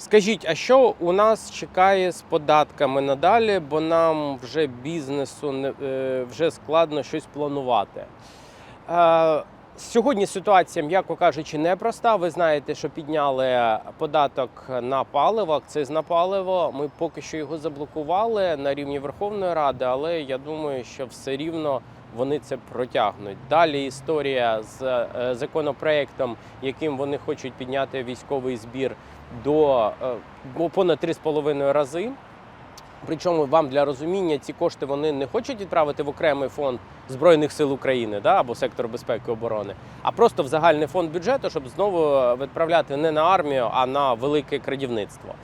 Скажіть, а що у нас чекає з податками надалі, бо нам вже бізнесу не- е, вже складно щось планувати? Е, Сьогодні ситуація, м'яко кажучи, непроста. Ви знаєте, що підняли податок на паливо, акциз на паливо. Ми поки що його заблокували на рівні Верховної Ради, але я думаю, що все рівно вони це протягнуть. Далі історія з е, законопроектом, яким вони хочуть підняти військовий збір до е, бо понад 3,5 рази. Причому вам для розуміння ці кошти вони не хочуть відправити в окремий фонд Збройних сил України да, або сектор безпеки і оборони, а просто в загальний фонд бюджету, щоб знову відправляти не на армію, а на велике крадівництво.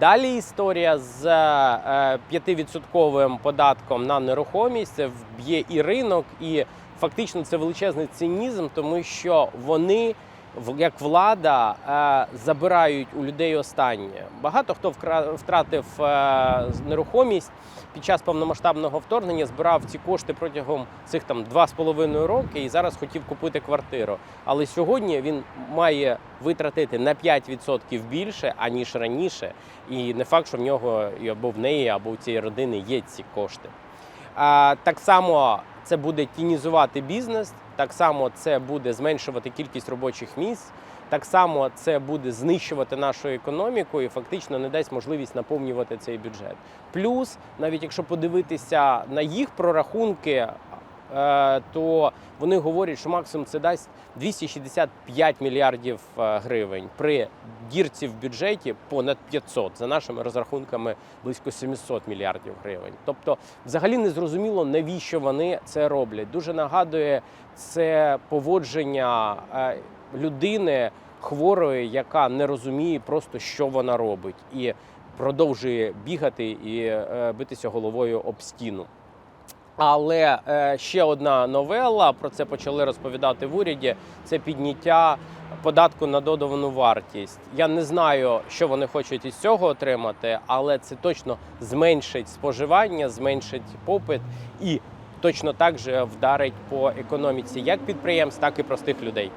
Далі історія з е, 5% податком на нерухомість це вб'є і ринок, і фактично це величезний цинізм, тому що вони як влада е, забирають у людей останнє. Багато хто втратив е, нерухомість під час повномасштабного вторгнення, збирав ці кошти протягом цих там два з половиною роки і зараз хотів купити квартиру. Але сьогодні він має витратити на 5% більше аніж раніше, і не факт, що в нього або в неї, або у цієї родини є ці кошти. А, так само це буде тінізувати бізнес, так само це буде зменшувати кількість робочих місць, так само це буде знищувати нашу економіку і фактично не дасть можливість наповнювати цей бюджет. Плюс, навіть якщо подивитися на їх прорахунки, то вони говорять, що максимум це дасть 265 мільярдів е, гривень при дірці в бюджеті понад 500, за нашими розрахунками близько 700 мільярдів гривень. Тобто, взагалі не зрозуміло, навіщо вони це роблять. Дуже нагадує це поводження е, людини хворої, яка не розуміє просто, що вона робить, і продовжує бігати і е, битися головою об стіну. Але е, ще одна новела, про це почали розповідати в уряді. Це підняття податку на додавану вартість. Я не знаю, що вони хочуть із цього отримати, але це точно зменшить споживання, зменшить попит і точно так же вдарить по економіці як підприємств, так і простих людей.